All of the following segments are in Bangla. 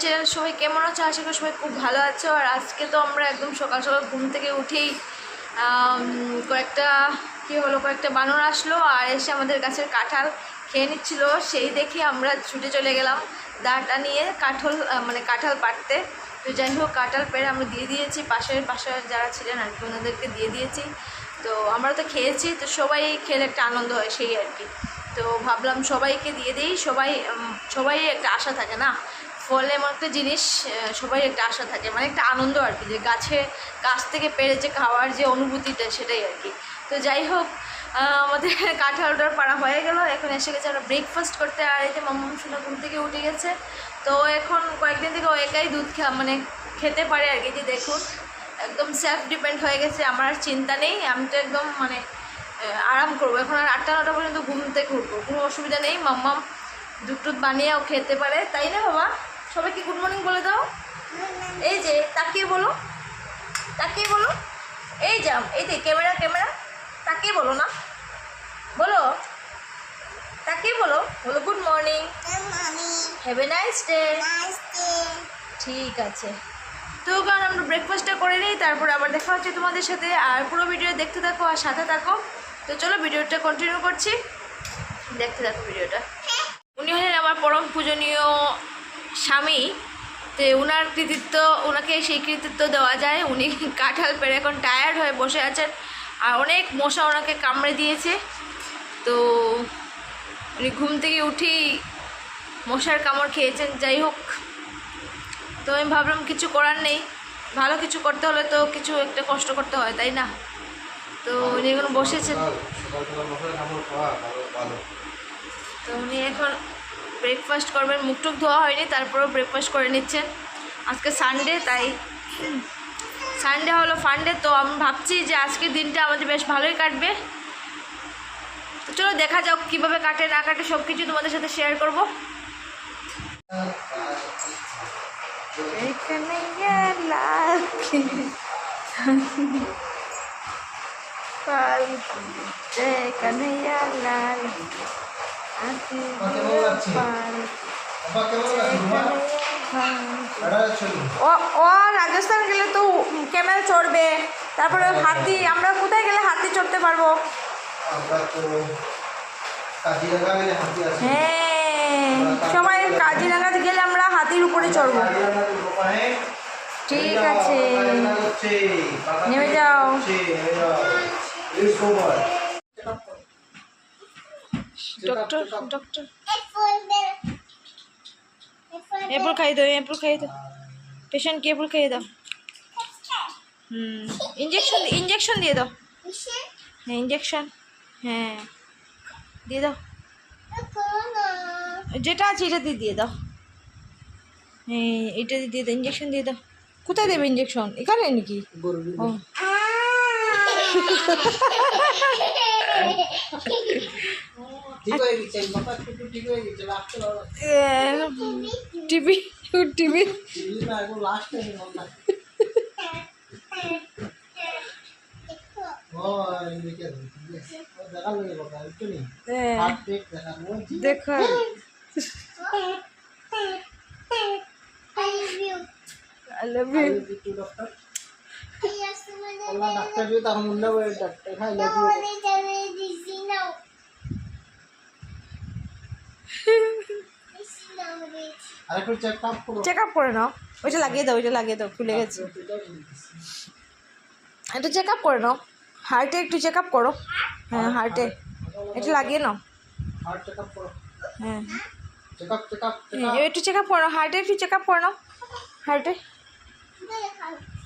কেমন আছো? আশা করি সবাই খুব ভালো আছো। আর আজকে তো আমরা একদম সকাল সকাল ঘুম থেকে উঠেই কয়েকটা, কী হলো, কয়েকটা বানর আসলো আর এসে আমাদের গাছের কাঁঠাল খেয়ে নিচ্ছিল। সেই দেখে আমরা ছুটে চলে গেলাম দাটা নিয়ে কাঠল মানে কাঁঠাল পাড়তে। তো যাই হোক, কাঁঠাল পেড়ে আমরা দিয়ে দিয়েছি। পাশের পাশের যারা ছিলেন আর কি, ওনাদেরকে দিয়ে দিয়েছি। তো আমরা তো খেয়েছি, তো সবাই খেলে একটা আনন্দ হয় সেই আর কি। তো ভাবলাম সবাইকে দিয়ে দিই। সবাই সবাই একটা আশা থাকে না? ফল এমন একটা জিনিস সবাই একটা আশা থাকে মানে একটা আনন্দ আর কি, যে গাছে, গাছ থেকে পেরে যে খাওয়ার যে অনুভূতিটা, সেটাই আর কি। তো যাই হোক আমাদের কাঁঠালটার পাড়া হয়ে গেল, এখন এসে গেছে আমরা ব্রেকফাস্ট করতে, আর যে মাম্মাম শুনে ঘুম থেকে উঠে গেছে। তো এখন কয়েকদিন থেকে ও একাই দুধ খা মানে খেতে পারে আর কি, যে দেখুন একদম সেলফ ডিপেন্ড হয়ে গেছে, আমার আর চিন্তা নেই, আমি তো একদম মানে আরাম করব। এখন আর আটটা, নটা পর্যন্ত ঘুম থেকে উঠবো, কোনো অসুবিধা নেই মাম্মাম দুধ টুধ বানিয়েও খেতে পারে, তাই না বাবা? সবাইকে গুড মর্নিং বলে দাও। এই যে তাকিয়ে বলো। তাকিয়ে বলো। এই যাও এই যে ক্যামেরা ক্যামেরা। তাকিয়ে বলো না। বলো। তাকিয়ে বলো। বলো good morning have a nice day ঠিক আছে। তো কারণ আমরা ব্রেকফাস্টটা করে নিই তারপর আবার দেখা হচ্ছে তোমাদের সাথে। আর পুরো ভিডিও দেখতে থাকো আর সাথে থাকো। তো চলো ভিডিওটা কন্টিনিউ করছি। দেখতে থাকো ভিডিওটা উনি হলেন আমার পরম পূজনীয় স্বামী তো ওনার কৃতিত্ব ওনাকে সেই কৃতিত্ব দেওয়া যায়। উনি কাঁঠাল পেরে এখন টায়ার্ড হয়ে বসে আছেন। আর অনেক মশা ওনাকে কামড়ে দিয়েছে। তো উনি ঘুম থেকে উঠেই মশার কামড় খেয়েছেন। যাই হোক তো আমি ভাবলাম কিছু করার নেই। ভালো কিছু করতে হলে তো কিছু একটা কষ্ট করতে হয় তাই না? তো উনি এখন বসেছেন। তো উনি এখন ব্রেকফাস্ট করবেন, মুখ টুক ধোয়া হয়নি, তারপরেও ব্রেকফাস্ট করে নিচ্ছেন। আজকে সানডে তাই সানডে হলো ফান্ডে তো আমি ভাবছি যে আজকের দিনটা আমাদের বেশ ভালোই কাটবে। তো চলো দেখা যাক কীভাবে কাটে, না কাটে সব কিছু তোমাদের সাথে শেয়ার করব। এখানে লাল ও রাজস্থান গেলে তো ক্যামেল চড়বে। তারপরে হাতি আমরা কোথায় গেলে হাতি চড়তে পারব? হ্যাঁ সবাই কাজিরাঙ্গাতে গেলে আমরা হাতির উপরে চড়বো। ঠিক আছে। নেমে যাও। নেমে যাও এই সময় ডক্টর ডক্টর এপুল খাই দাও এপুল খাই দাও। পেশেন্টকে এপুল খাইয়ে দাও? হুম ইঞ্জেকশন ইঞ্জেকশন দিয়ে দাও। হ্যাঁ ইঞ্জেকশন হ্যাঁ। দিয়ে দাও। যেটা আছে এটা দিয়ে দিয়ে দাও। হ্যাঁ এটা দিয়ে দিয়ে দাও ইঞ্জেকশন দিয়ে দাও। কোথায় দেবে ইঞ্জেকশন এখানে নাকি? ও। হয়ে হয়ে টিভি টিভি। এদিকে দেখা আই লাভ ইউ ডাক্তার খাই লাগবে আর একটু চেক আপ করো। নাও। ওইটা লাগিয়ে দাও ওইটা লাগিয়ে দাও খুলে গেছে। একটু চেক আপ করে নাও। হার্টে একটু চেক আপ করো। হ্যাঁ হার্টে এটা লাগিয়ে নাও। হ্যাঁ। হ্যাঁ, একটু চেক আপ করো। হার্টে একটু চেক আপ করে নাও। হার্টে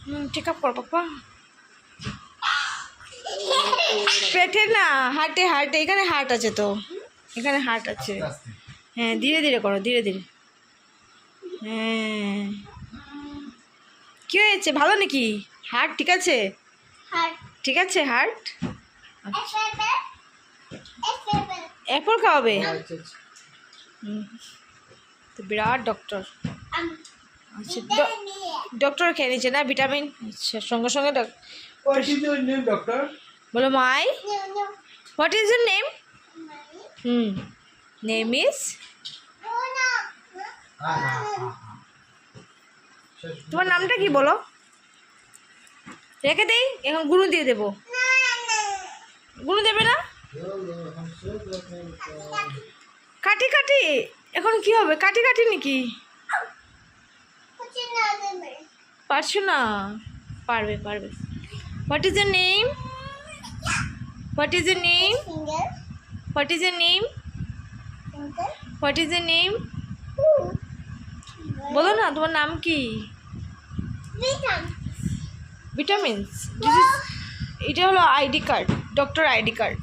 হুম চেক আপ করো পাপা পেটে না হার্টে হার্টে এখানে হার্ট আছে তো। এখানে হার্ট আছে। হ্যাঁ ধীরে ধীরে করো ধীরে ধীরে। হ্যাঁ। কী হয়েছে? ভালো নাকি? হার্ট ঠিক আছে? ঠিক আছে হার্ট অ্যাপল খাওয়াবে? হুম। তো বিরাট ডক্টর আচ্ছা ডক্টর খেয়ে নিচ্ছে না? ভিটামিন? আচ্ছা সঙ্গে সঙ্গে doc- What is your name, doctor? বলো my. What is your name hmm. Name is তোমার নামটা কি বলো? রেখে দেই, এখন গুরু দিয়ে দেবো। গুরু দেবে না। কাটি কাটি। এখন কি হবে? কাটি কাটি নাকি? পারছ না? পারবে পারবে। What is her name what is her name what is her name what is her name বলো না, তোমার নাম কি? ভিটামিনস। এটা হলো ID card, doctor ID card.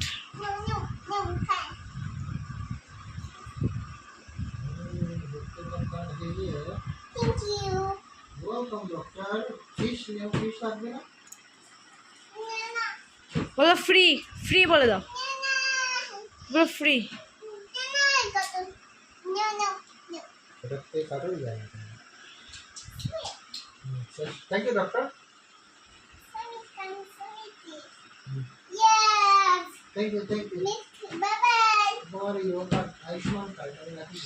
বলো ফ্রি ফ্রি বলে দাও। বলো ফ্রি এটা থেকে কাটোই যায় না thank you doctor Yes! Thank you thank you Bye bye! তোমার এই রোগটা আয়ুষ্মান কার্ড আমি রাখি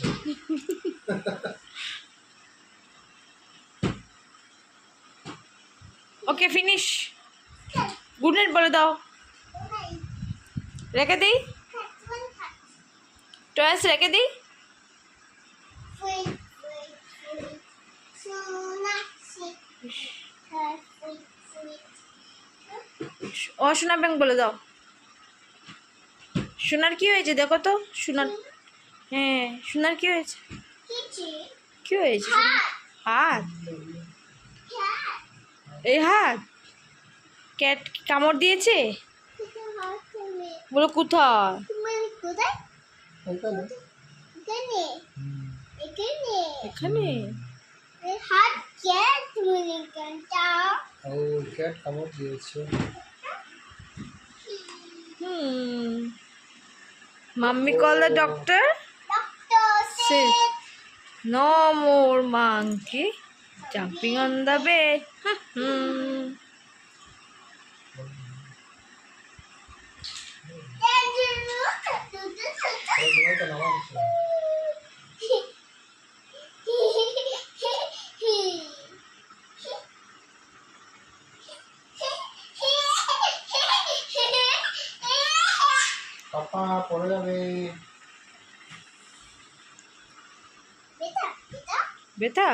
ওকে ফিনিশ গুড নাইট বলে দাও রেখে দিই টয়েস রেখে দিই ও সোনা ব্যাংক বলে দাও। সোনার কি হয়েছে দেখো তো সোনার হ্যাঁ সোনার কি হয়েছে? কি হয়েছে? হাত। এই হাত। ক্যাট কামড় দিয়েছে? বলো কোথায়? এখানে। এখানে? হাত কে তুমি গানটা ও ক্যাট কামড় দিয়েছে হুম mummy call the doctor doctor Sit. No more monkey jumping on the bed. Hmm. এই তোমাকে নামা হচ্ছে পাপা পড়ে যাবে। বেটা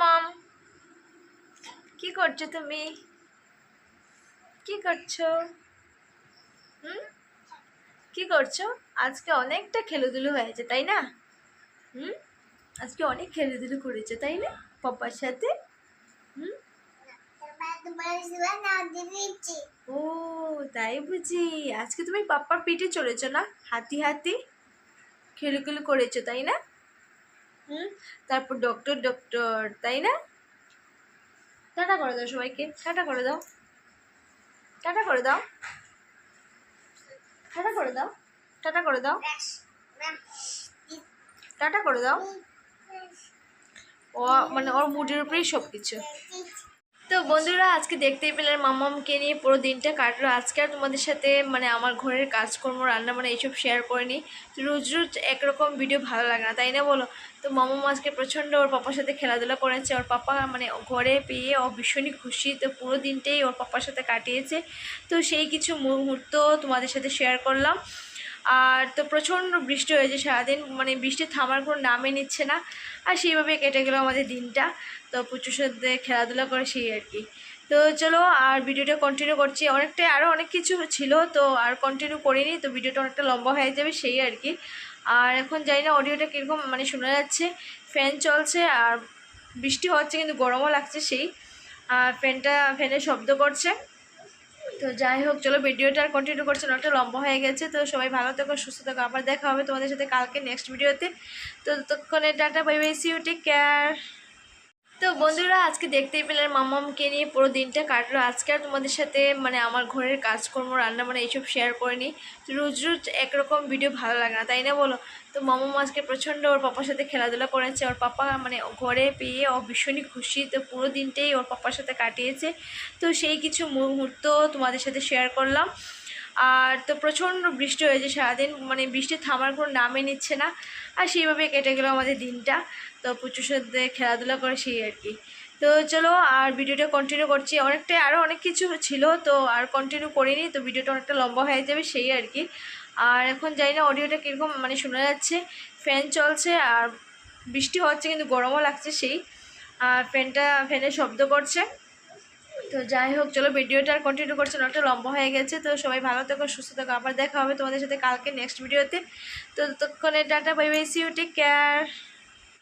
মাম কি করছ তুমি? কি করছ? হুম? কি করছ? আজকে অনেকটা খেলোধুলো হয়েছে, তাই না? হুম? আজকে অনেক খেলুদুলু করেছে, তাই না? পাপার সাথে? হুম? ও, তাই বুঝি। আজকে তুমি পাপ্পার পিঠে চলেছো না? হাতি হাতি খেলুখেলু করেছ, তাই না? হুম? তারপর ডক্টর ডক্টর তাই না? টাটা করে দাও সবাইকে। টাটা করে দাও। টাটা করে দাও। টাটা করে দাও। টাটা করে দাও। টাটা করে দাও। ও মানে ওর মুডের উপরেই সব কিছু তো বন্ধুরা, আজকে দেখতেই পেলেন মামামকে নিয়ে পুরো দিনটা কাটলো। আজকে আর তোমাদের সাথে মানে আমার ঘরের কাজকর্ম রান্না মানে এইসব শেয়ার করিনি। রোজ রোজ একরকম ভিডিও ভালো লাগে না, তাই না বলো? তো মামাম আজকে প্রচণ্ড ওর পাপার সাথে খেলাধুলা করেছে। ওর পাপা মানে ঘরে পেয়ে ও ভীষণই খুশি। তো পুরো দিনটাই ওর পাপার সাথে কাটিয়েছে। তো সেই কিছু মুহূর্ত তোমাদের সাথে শেয়ার করলাম। আর তো প্রচণ্ড বৃষ্টি হয়েছে সারাদিন মানে বৃষ্টি থামার কোনো নামই নিচ্ছে না। আর সেইভাবে কেটে গেলো আমাদের দিনটা। তো প্রচুর সাথে খেলাধুলা করে সেই আর কি। তো চলো আর ভিডিওটা কন্টিনিউ করছি। অনেকটাই আরও অনেক কিছু ছিল, তো আর কন্টিনিউ করিনি, তো ভিডিওটা অনেকটা লম্বা হয়ে যাবে সেই আর কি। আর এখন জানি না অডিওটা কীরকম মানে শোনা যাচ্ছে। ফ্যান চলছে আর বৃষ্টি হচ্ছে, কিন্তু গরমও লাগছে সেই। আর ফ্যানটা ফ্যানের শব্দ করছে। তো যাই হোক, চলো ভিডিওটা আর কন্টিনিউ করছে, অনেকটা লম্বা হয়ে গেছে। তো সবাই ভালো থেকো, সুস্থ থাকো, আবার দেখা হবে তোমাদের সাথে কালকে নেক্সট ভিডিওতে তো। ততক্ষণে tata bye bye see you take care তো বন্ধুরা, আজকে দেখতেই পেলেন মামামকে নিয়ে পুরো দিনটা কাটলো। আজকে আর তোমাদের সাথে মানে আমার ঘরের কাজকর্ম, রান্না মানে এইসব শেয়ার করিনি। তো রোজ রোজ একরকম ভিডিও ভালো লাগে না, তাই না বলো? তো মামাম আজকে প্রচণ্ড ওর পাপার সাথে খেলাধুলা করেছে। ওর পাপা মানে ঘরে পেয়ে ও ভীষণই খুশি। তো পুরো দিনটাই ওর পাপার সাথে কাটিয়েছে। তো সেই কিছু মুহূর্ত তোমাদের সাথে শেয়ার করলাম। আর তো প্রচণ্ড বৃষ্টি হয়েছে সারাদিন মানে বৃষ্টি থামার কোনো নামে নিচ্ছে না। আর সেইভাবে কেটে গেলো আমাদের দিনটা। তো প্রচুর সাথে খেলাধুলা করে সেই আর কি। তো চলো আর ভিডিওটা কন্টিনিউ করছি। অনেকটাই আরও অনেক কিছু ছিল, তো আর কন্টিনিউ করিনি, তো ভিডিওটা অনেকটা লম্বা হয়ে যাবে সেই আর কি। আর এখন জানি না অডিওটা কীরকম মানে শোনা যাচ্ছে ফ্যান চলছে, আর বৃষ্টি হচ্ছে কিন্তু গরমও লাগছে সেই। আর ফ্যানটা ফ্যানের শব্দ করছে। তো যাই হোক, চলো ভিডিওটা আর কন্টিনিউ করছে, অনেকটা লম্বা হয়ে গেছে। তো সবাই ভালো থেকো, সুস্থ থাকো, আবার দেখা হবে তোমাদের সাথে কালকে নেক্সট ভিডিওতে তো। ততক্ষণে tata bye bye see you take care